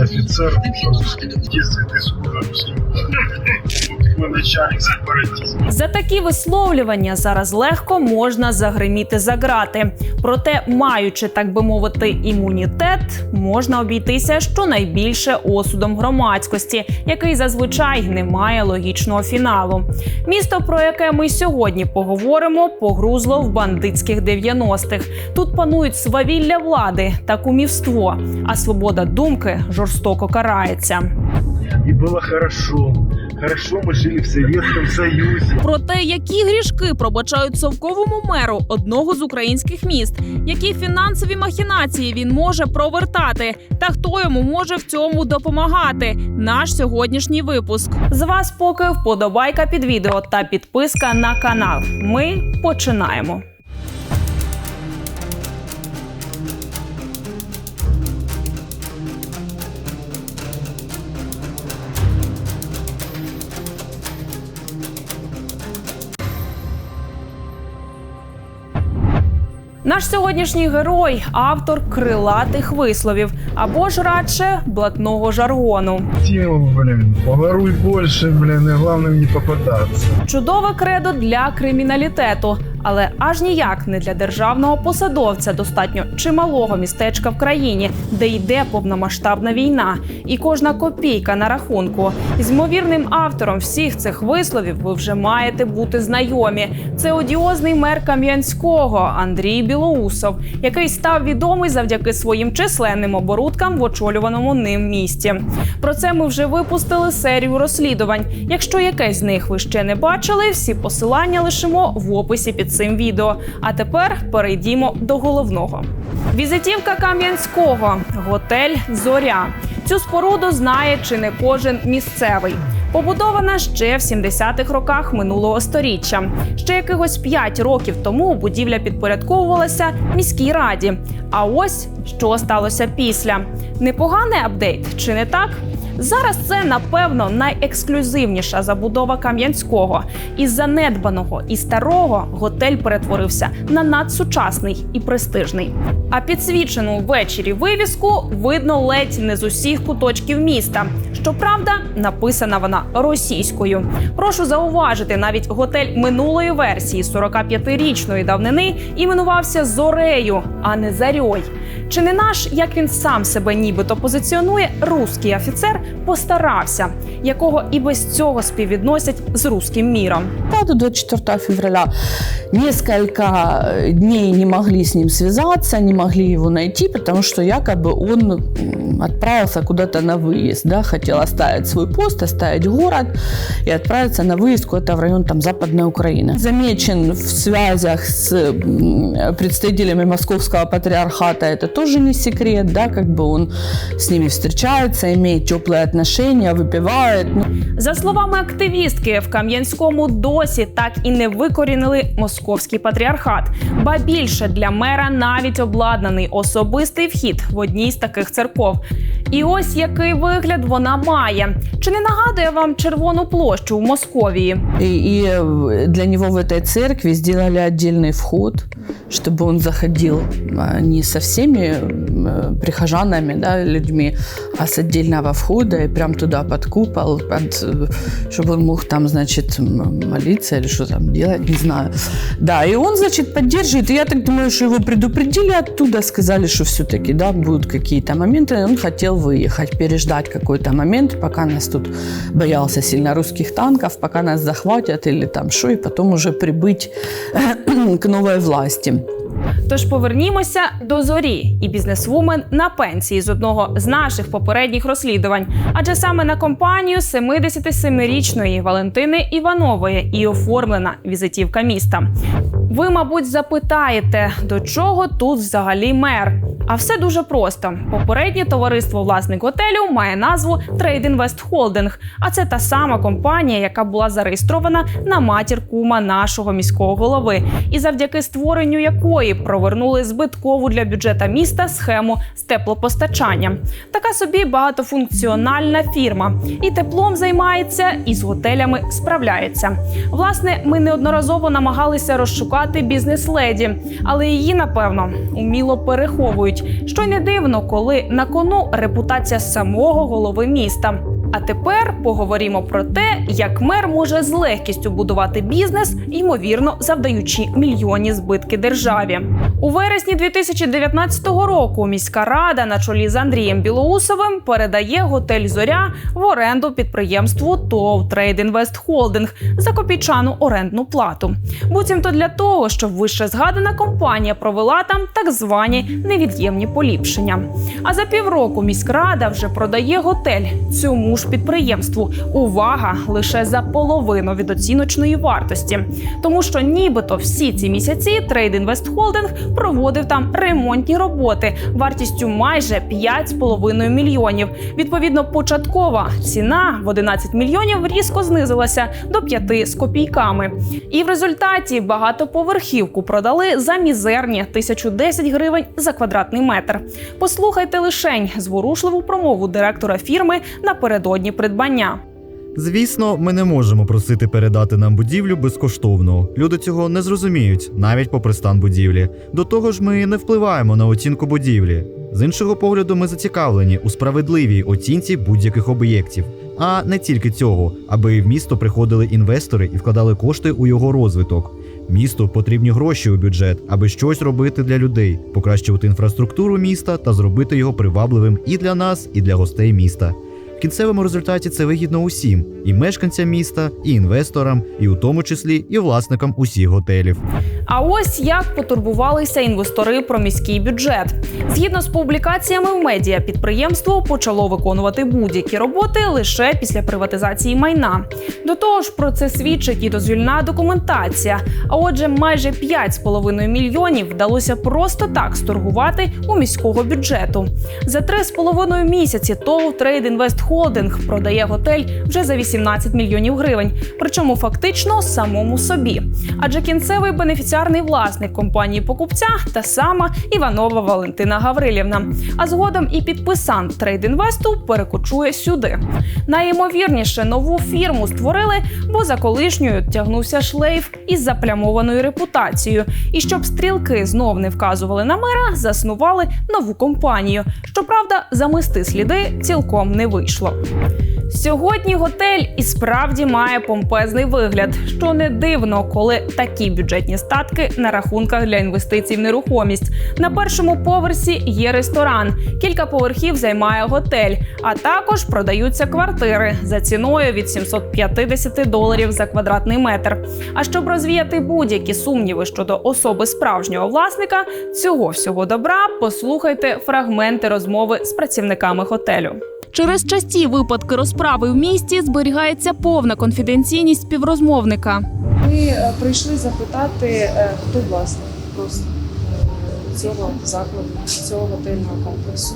армейский офицер. Если ты, сука, русский. Твой начальник сепаратист. За такі висловлювання зараз легко можна загриміти за грати. Проте, маючи так би мовити, імунітет, можна обійтися щонайбільше осудом громадськості, який зазвичай не має логічного фіналу. Місто, про яке ми сьогодні поговоримо, погрузло в бандитських 90-х. Тут панують свавілля влади та кумівство, а свобода думки жорстоко карається. И было хорошо. Хорошо мы жили в Советском Союзе. Про те, які грішки пробачають совковому меру одного з українських міст, які фінансові махінації він може провертати, та хто йому може в цьому допомагати. Наш сьогоднішній випуск. З вас поки вподобайка під відео та підписка на канал. Ми починаємо. Наш сьогоднішній герой автор крилатих висловів або ж радше блатного жаргону. Тему, блін, поворуй больше, блін, і головне не попадатися. Чудове кредо для криміналітету, але аж ніяк не для державного посадовця достатньо чималого містечка в країні, де йде повномасштабна війна, і кожна копійка на рахунку. З ймовірним автором всіх цих висловів ви вже маєте бути знайомі. Це одіозний мер Кам'янського Андрій Білоусов, який став відомий завдяки своїм численним оборудкам в очолюваному ним місті. Про це ми вже випустили серію розслідувань. Якщо якесь з них ви ще не бачили, всі посилання лишимо в описі під цим відео. А тепер перейдімо до головного. Візитівка Кам'янського, готель Зоря. Цю споруду знає чи не кожен місцевий. Побудована ще в 70-х роках минулого сторіччя. Ще якихось 5 років тому будівля підпорядковувалася міській раді. А ось що сталося після. Непоганий апдейт, чи не так? Зараз це напевно найексклюзивніша забудова Кам'янського. Із занедбаного і старого готель перетворився на надсучасний і престижний. А підсвічену ввечері вивіску видно ледь не з усіх куточків міста. Щоправда, написана вона російською. Прошу зауважити, навіть готель минулої версії 45-річної давнини іменувався Зорею, а не Зарьой. Чи не наш, як він сам себе нібито позиціонує, руський офіцер постарався, якого і без цього співвідносять з руським міром. Да, до 24 февраля несколько дней не могли с ним связаться, не могли его найти, потому что якобы он м, отправился куда-то на выезд, да, хотел оставить свой пост, оставить город и отправиться на выезд куда-то в район там Западной Украины. Замечен в связях с м, представителями Московского патриархата, это тоже не секрет, да, как бы он с ними встречается, имеет теплые отношения, выпивает, ну, За словами активістки, в Кам'янському досі так і не викорінили московський патріархат. Ба більше для мера навіть обладнаний особистий вхід в одній з таких церков. І ось який вигляд вона має. Чи не нагадує вам червону площу в Московії? И, и э, для него в этой церкви сделали отдельный вход, чтобы он заходил а, не со всеми э, прихожанами, да, людьми, а с отдельного входа и прям туда под купол, под, э, чтобы он мог там, значит, м, молиться или что там делать, не знаю. Да, и он, значит, поддерживает. И я так думаю, что его предупредили оттуда, сказали, что все-таки, да, будут какие-то моменты. И он хотел выехать, переждать какой-то момент, пока нас тут боялся сильно русских танков, пока нас захватят или там что, и потом уже прибыть к новой власти. Тож повернімося до зорі і бізнесвумен на пенсії з одного з наших попередніх розслідувань. Адже саме на компанію 77-річної Валентини Іванової і оформлена візитівка міста. Ви, мабуть, запитаєте, до чого тут взагалі мер? А все дуже просто. Попереднє товариство власник готелю має назву Trade Invest Holding, а це та сама компанія, яка була зареєстрована на матір кума нашого міського голови, і завдяки створенню якої провернули збиткову для бюджета міста схему з теплопостачанням. Така собі багатофункціональна фірма. І теплом займається, і з готелями справляється. Власне, ми неодноразово намагалися розшукати бізнес-леді, але її, напевно, уміло переховують. Що й не дивно, коли на кону репутація самого голови міста. А тепер поговоримо про те, як мер може з легкістю будувати бізнес, ймовірно, завдаючи мільйонні збитки державі. У вересні 2019 року міська рада на чолі з Андрієм Білоусовим передає готель Зоря в оренду підприємству ТОВ Трейд Інвест Холдинг за копійчану орендну плату. Буцімто для того, щоб вище згадана компанія провела там так звані невід'ємні поліпшення. А за півроку міськрада вже продає готель цьому ж підприємству. Увага лише за половину від оціночної вартості, тому що нібито всі ці місяці Трейд Інвест Холдинг проводив там ремонтні роботи вартістю майже 5,5 мільйонів. Відповідно, початкова ціна в 11 мільйонів різко знизилася до 5 з копійками. І в результаті багатоповерхівку продали за мізерні 1010 гривень за квадратний метр. Послухайте лишень зворушливу промову директора фірми напередодні придбання. Звісно, ми не можемо просити передати нам будівлю безкоштовно. Люди цього не зрозуміють, навіть попри стан будівлі. До того ж, ми не впливаємо на оцінку будівлі. З іншого погляду, ми зацікавлені у справедливій оцінці будь-яких об'єктів, а не тільки цього, аби в місто приходили інвестори і вкладали кошти у його розвиток. Місту потрібні гроші у бюджет, аби щось робити для людей, покращувати інфраструктуру міста та зробити його привабливим і для нас, і для гостей міста. В кінцевому результаті це вигідно усім: і мешканцям міста, і інвесторам, і у тому числі і власникам усіх готелів. А ось як потурбувалися інвестори про міський бюджет. Згідно з публікаціями в медіа, підприємство почало виконувати будь-які роботи лише після приватизації майна. До того ж, про це свідчить і дозвільна документація. А отже, майже 5,5 мільйонів вдалося просто так сторгувати у міського бюджету. За 3,5 місяці ТОВ Трейд Інвест Холдинг продає готель вже за 18 мільйонів гривень, причому фактично самому собі. Адже кінцевий бенефіціарний власник компанії покупця та сама Іванова Валентина Гаврилівна. А згодом і підписант Трейд Інвесту перекочує сюди. Найімовірніше нову фірму створили, бо за колишньою тягнувся шлейф із заплямованою репутацією. І щоб стрілки знов не вказували на мера, заснували нову компанію. Щоправда, замести сліди цілком не вийшло. Сьогодні готель і справді має помпезний вигляд, що не дивно, коли такі бюджетні статки на рахунках для інвестицій в нерухомість. На першому поверсі є ресторан, кілька поверхів займає готель, а також продаються квартири за ціною від 750 доларів за квадратний метр. А щоб розвіяти будь-які сумніви щодо особи справжнього власника, цього всього добра послухайте фрагменти розмови з працівниками готелю. Через часті випадки розправи в місті зберігається повна конфіденційність співрозмовника. Ми е, прийшли запитати, е, хто власник просто е, цього закладу, цього готельного комплексу.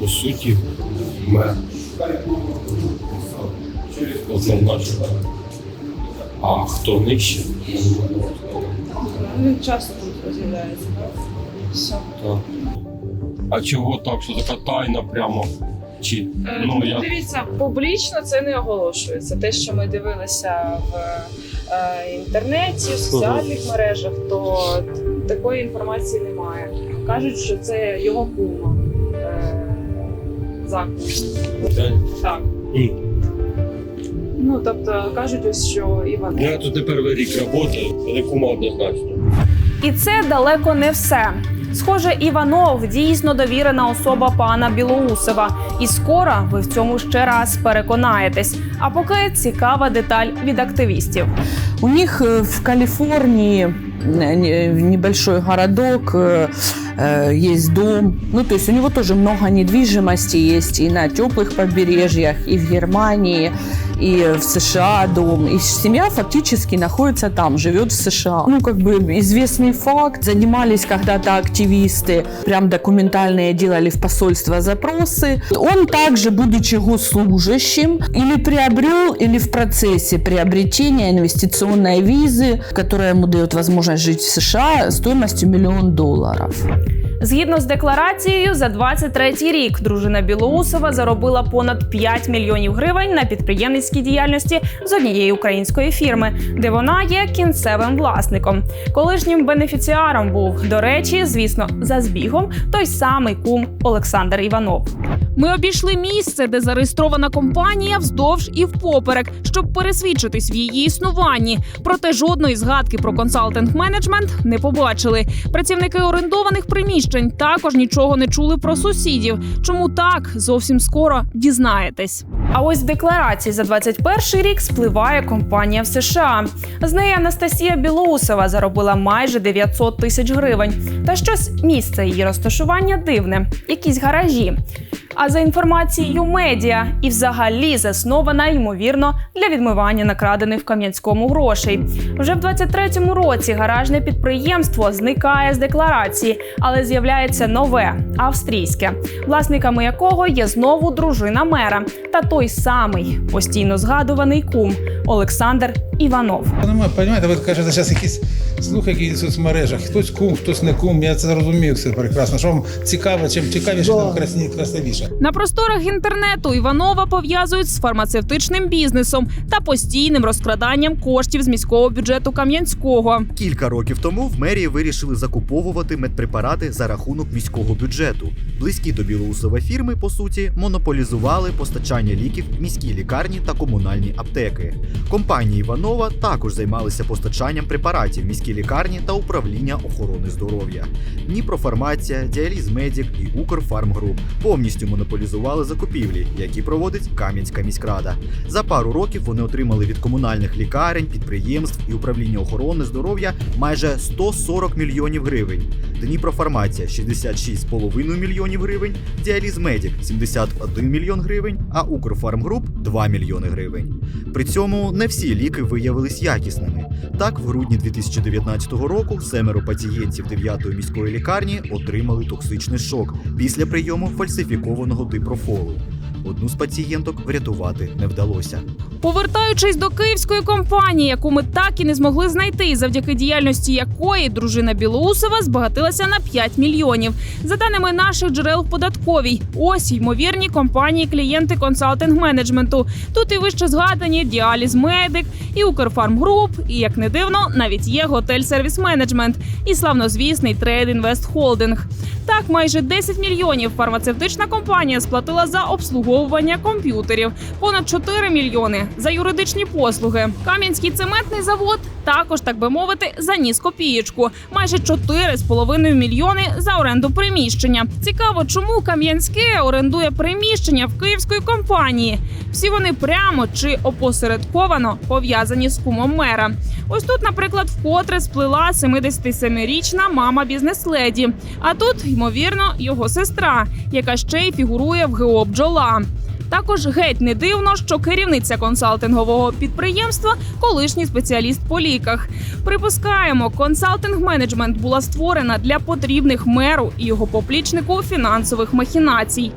по суті, мер. Однозначно. А хто нижче? Він часто тут з'являється. Все. Так. А чого так, що така тайна прямо? Чи ну я Дивіться, публічно це не оголошується. Те, що ми дивилися в е, інтернеті, в соціальних мережах, то такої інформації немає. Кажуть, що це його кума. Е, заклад. Так. М. Ну, тобто кажуть ось, що Іван. я тут не перший рік роботи, але кума однозначно. І це далеко не все. Схоже, Іванов дійсно довірена особа пана Білоусова, і скоро ви в цьому ще раз переконаєтесь. А поки цікава деталь від активістів. У них э, в Калифорнии не- небольшой городок, э, э, есть дом. Ну, то есть у него тоже много недвижимости есть и на теплых побережьях, и в Германии, и в США дом. И семья фактически находится там, живет в США. Ну, как бы известный факт. Занимались когда-то активисты, прям документальные делали в посольство запросы. Он также, будучи госслужащим, или приобрел, или в процессе приобретения инвестиционной визы, которая ему дает возможность невозможно жить в США стоимостью миллион долларов. Згідно з декларацією, за 23 рік дружина Білоусова заробила понад 5 мільйонів гривень на підприємницькій діяльності з однієї української фірми, де вона є кінцевим власником. Колишнім бенефіціаром був, до речі, звісно, за збігом той самий кум Олександр Іванов. Ми обійшли місце, де зареєстрована компанія вздовж і впоперек, щоб пересвідчитись в її існуванні. Проте жодної згадки про консалтинг менеджмент не побачили. Працівники орендованих приміщень також нічого не чули про сусідів. Чому так зовсім скоро дізнаєтесь. А ось декларації за 21 рік спливає компанія в США. З неї Анастасія Білоусова заробила майже 900 тисяч гривень. Та щось місце її розташування дивне, якісь гаражі. А за інформацією медіа, і взагалі заснована ймовірно для відмивання накрадених в Кам'янському грошей. Вже в 23-му році гаражне підприємство зникає з декларації, але з'являється нове австрійське, власниками якого є знову дружина мера та той самий постійно згадуваний кум Олександр Іванов. Немає, розумієте, ви кажете, зараз якісь слухи, які в соцмережах. Хтось кум, хтось не кум. Я це зрозумів все прекрасно. Що вам цікаво, чим цікавіше, тим красні- красивіше. На просторах інтернету Іванова пов'язують з фармацевтичним бізнесом та постійним розкраданням коштів з міського бюджету Кам'янського. Кілька років тому в мерії вирішили закуповувати медпрепарати за рахунок міського бюджету. Близькі до Білоусова фірми, по суті, монополізували постачання ліків в міській лікарні та комунальні аптеки. Компанії Іванова також займалися постачанням препаратів в міській лікарні та управління охорони здоров'я. Дніпрофармація, Діаліз Медік і Укрфармгруп повністю монополізували закупівлі, які проводить Кам'янська міськрада. За пару років вони отримали від комунальних лікарень, підприємств і управління охорони здоров'я майже 140 мільйонів гривень. Дніпрофармація 66,5 мільйонів гривень, Діаліз Медік 71 мільйон гривень, а Укрфармгруп 2 мільйони гривень. При цьому не всі ліки виявились якісними. Так, в грудні 2019 року семеро пацієнтів 9-ї міської лікарні отримали токсичний шок після прийому фальсифікованого дипрофолу. Одну з пацієнток врятувати не вдалося. Повертаючись до київської компанії, яку ми так і не змогли знайти, завдяки діяльності якої дружина Білоусова збагатилася на 5 мільйонів. За даними наших джерел в податковій, ось ймовірні компанії клієнти консалтинг менеджменту. Тут і вище згадані Діаліз Медик, і Укрфармгруп, і як не дивно, навіть є готель сервіс менеджмент і славнозвісний Трейд Інвест Холдинг. Так, майже 10 мільйонів фармацевтична компанія сплатила за обслуговування комп'ютерів, понад 4 мільйони за юридичні послуги. Кам'янський цементний завод також, так би мовити, заніс копієчку. Майже 4,5 мільйони за оренду приміщення. Цікаво, чому Кам'янське орендує приміщення в київської компанії. Всі вони прямо чи опосередковано пов'язані з кумом мера. Ось тут, наприклад, вкотре сплила 77-річна мама бізнес-леді. А тут, ймовірно, його сестра, яка ще й фігурує в ГО «Бджола». Також геть не дивно, що керівниця консалтингового підприємства колишній спеціаліст по ліках. Припускаємо, консалтинг менеджмент була створена для потрібних меру і його поплічнику фінансових махінацій.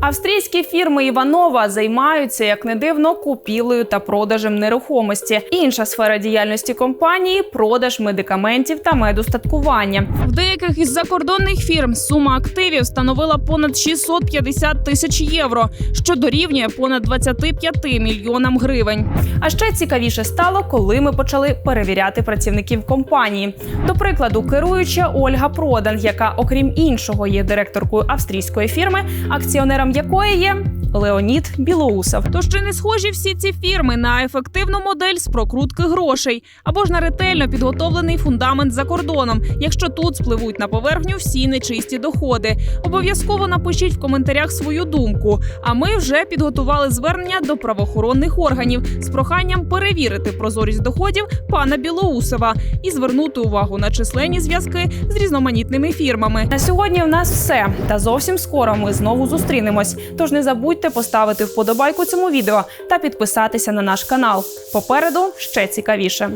Австрійські фірми Іванова займаються, як не дивно, купівлею та продажем нерухомості. Інша сфера діяльності компанії продаж медикаментів та медустаткування. В деяких із закордонних фірм сума активів становила понад 650 тисяч євро, що дорівнює понад 25 мільйонам гривень. А ще цікавіше стало, коли ми почали перевіряти працівників компанії. До прикладу, керуюча Ольга Продан, яка, окрім іншого, є директоркою австрійської фірми, акціонером якої є Леонід Білоусов. Тож чи не схожі всі ці фірми на ефективну модель з прокрутки грошей або ж на ретельно підготовлений фундамент за кордоном, якщо тут спливуть на поверхню всі нечисті доходи? Обов'язково напишіть в коментарях свою думку. А ми вже підготували звернення до правоохоронних органів з проханням перевірити прозорість доходів пана Білоусова і звернути увагу на численні зв'язки з різноманітними фірмами. На сьогодні в нас все. Та зовсім скоро ми знову зустрінемось. Тож не забудьте поставити вподобайку цьому відео та підписатися на наш канал. Попереду ще цікавіше.